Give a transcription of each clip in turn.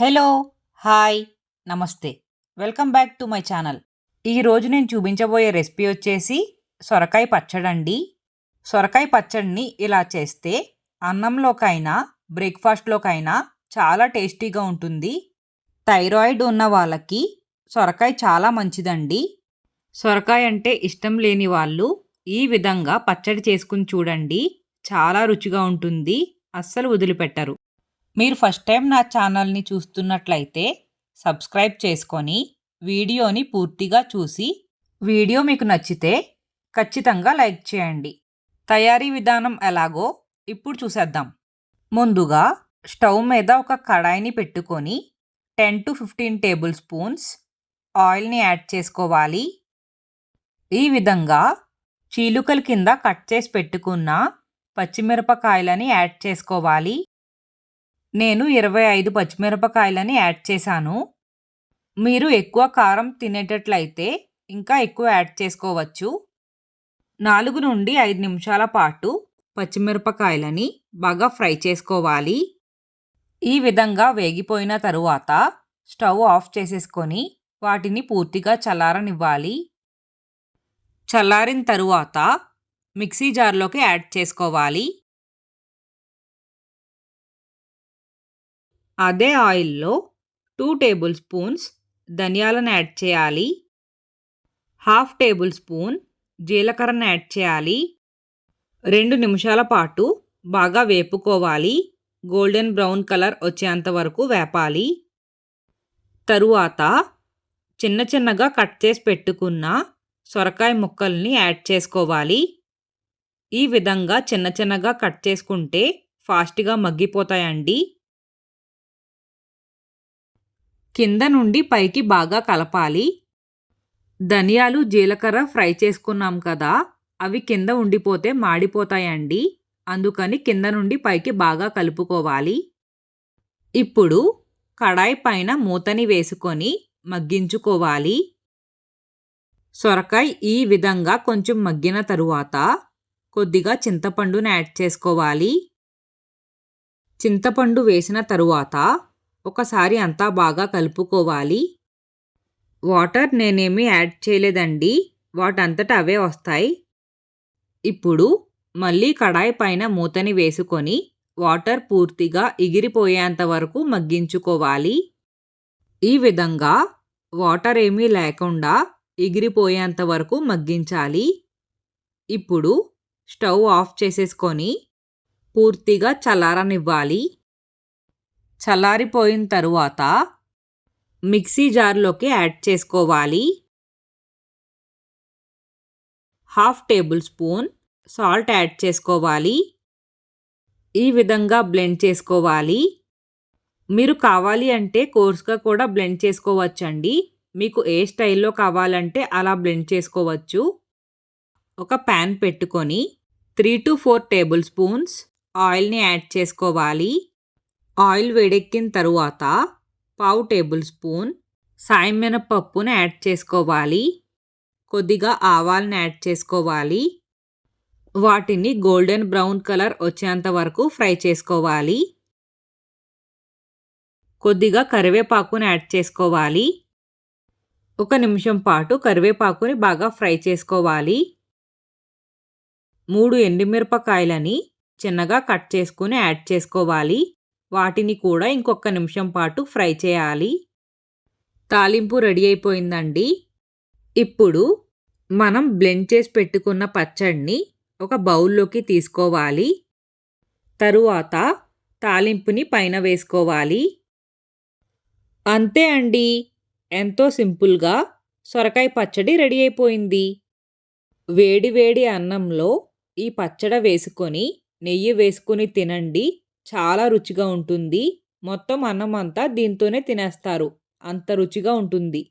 Hello hi namaste. Welcome back to my channel. ఈరోజు నేను చూపించబోయే రెసిపీ వచ్చేసి సొరకాయ పచ్చడండి సొరకాయ పచ్చడిని ఇలా చేస్తే అన్నంలోకైనా బ్రేక్ఫాస్ట్లోకైనా చాలా టేస్టీగా ఉంటుంది. థైరాయిడ్ ఉన్న వాళ్ళకి సొరకాయ చాలా మంచిదండి. సొరకాయ అంటే ఇష్టం లేని వాళ్ళు ఈ విధంగా పచ్చడి చేసుకుని చూడండి చాలా రుచిగా ఉంటుంది అస్సలు వదిలిపెట్టరు. మీరు ఫస్ట్ టైం నా ఛానల్ని చూస్తున్నట్లయితే సబ్స్క్రైబ్ చేసుకొని వీడియోని పూర్తిగా చూసి వీడియో మీకు నచ్చితే ఖచ్చితంగా లైక్ చేయండి. తయారీ విధానం ఎలాగో ఇప్పుడు చూసేద్దాం. ముందుగా స్టవ్ మీద ఒక కడాయిని పెట్టుకొని ten to fifteen tablespoons ఆయిల్ని యాడ్ చేసుకోవాలి. ఈ విధంగా చీలుకల కింద కట్ చేసి పెట్టుకున్న పచ్చిమిరపకాయలని యాడ్ చేసుకోవాలి. నేను ఇరవై ఐదు పచ్చిమిరపకాయలని యాడ్ చేశాను. మీరు ఎక్కువ కారం తినేటట్లయితే ఇంకా ఎక్కువ యాడ్ చేసుకోవచ్చు. నాలుగు నుండి ఐదు నిమిషాల పాటు పచ్చిమిరపకాయలని బాగా ఫ్రై చేసుకోవాలి. ఈ విధంగా వేగిపోయిన తరువాత స్టవ్ ఆఫ్ చేసేసుకొని వాటిని పూర్తిగా చల్లారనివ్వాలి. చల్లారిన తరువాత మిక్సీ జార్లోకి యాడ్ చేసుకోవాలి. అదే ఆయిల్లో టూ టేబుల్ స్పూన్స్ ధనియాలను యాడ్ చేయాలి. హాఫ్ టేబుల్ స్పూన్ జీలకర్రను యాడ్ చేయాలి. రెండు నిమిషాల పాటు బాగా వేపుకోవాలి. గోల్డెన్ బ్రౌన్ కలర్ వచ్చేంత వరకు వేపాలి. తరువాత చిన్న చిన్నగా కట్ చేసి పెట్టుకున్న సొరకాయ ముక్కల్ని యాడ్ చేసుకోవాలి. ఈ విధంగా చిన్న చిన్నగా కట్ చేసుకుంటే ఫాస్ట్గా మగ్గిపోతాయండి. కింద నుండి పైకి బాగా కలపాలి. ధనియాలు జీలకర్ర ఫ్రై చేసుకున్నాం కదా అవి కింద ఉండిపోతే మాడిపోతాయండి. అందుకని కింద నుండి పైకి బాగా కలుపుకోవాలి. ఇప్పుడు కడాయి పైన మూతని వేసుకొని మగ్గించుకోవాలి. సొరకాయ ఈ విధంగా కొంచెం మగ్గిన తరువాత కొద్దిగా చింతపండుని యాడ్ చేసుకోవాలి. చింతపండు వేసిన తరువాత ఒకసారి అంతా బాగా కలుపుకోవాలి. వాటర్ నేనేమీ యాడ్ చేయలేదండి. వాటంతట అవే వస్తాయి. ఇప్పుడు మళ్ళీ కడాయి పైన మూతని వేసుకొని వాటర్ పూర్తిగా ఎగిరిపోయేంత వరకు మగ్గించుకోవాలి. ఈ విధంగా వాటర్ ఏమీ లేకుండా ఎగిరిపోయేంత వరకు మగ్గించాలి. ఇప్పుడు స్టవ్ ఆఫ్ చేసేసుకొని పూర్తిగా చల్లారనివ్వాలి. చల్లారిపోయిన తరువాత మిక్సీ జార్లోకి యాడ్ చేసుకోవాలి. Half tablespoon salt add చేసుకోవాలి. ఈ విధంగా బ్లెండ్ చేసుకోవాలి. మీరు కావాలి అంటే కోర్స్గా కూడా బ్లెండ్ చేసుకోవచ్చండి. మీకు ఏ స్టైల్లో కావాలంటే అలా బ్లెండ్ చేసుకోవచ్చు. ఒక ప్యాన్ పెట్టుకొని three to four tablespoons ఆయిల్ని యాడ్ చేసుకోవాలి. ఆయిల్ వేడెక్కిన తరువాత పావు టేబుల్ స్పూన్ సాయం మినపప్పుని యాడ్ చేసుకోవాలి. కొద్దిగా ఆవాలను యాడ్ చేసుకోవాలి. వాటిని గోల్డెన్ బ్రౌన్ కలర్ వచ్చేంత వరకు ఫ్రై చేసుకోవాలి. కొద్దిగా కరివేపాకుని యాడ్ చేసుకోవాలి. ఒక నిమిషం పాటు కరివేపాకుని బాగా ఫ్రై చేసుకోవాలి. మూడు ఎండుమిరపకాయలని చిన్నగా కట్ చేసుకుని యాడ్ చేసుకోవాలి. వాటిని కూడా ఇంకొక నిమిషం పాటు ఫ్రై చేయాలి. తాలింపు రెడీ అయిపోయిందండి. ఇప్పుడు మనం బ్లెండ్ చేసి పెట్టుకున్న పచ్చడిని ఒక బౌల్లోకి తీసుకోవాలి. తరువాత తాలింపుని పైన వేసుకోవాలి. అంతే అండి. ఎంతో సింపుల్గా సొరకాయ పచ్చడి రెడీ అయిపోయింది. వేడి వేడి అన్నంలో ఈ పచ్చడి వేసుకొని నెయ్యి వేసుకొని తినండి. చాలా రుచిగా ఉంటుంది. మొత్తం అన్నం అంతా దీంతోనే తినేస్తారు. అంత రుచిగా ఉంటుంది.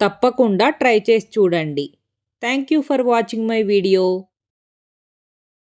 తప్పకుండా ట్రై చేసి చూడండి. Thank you for watching my video.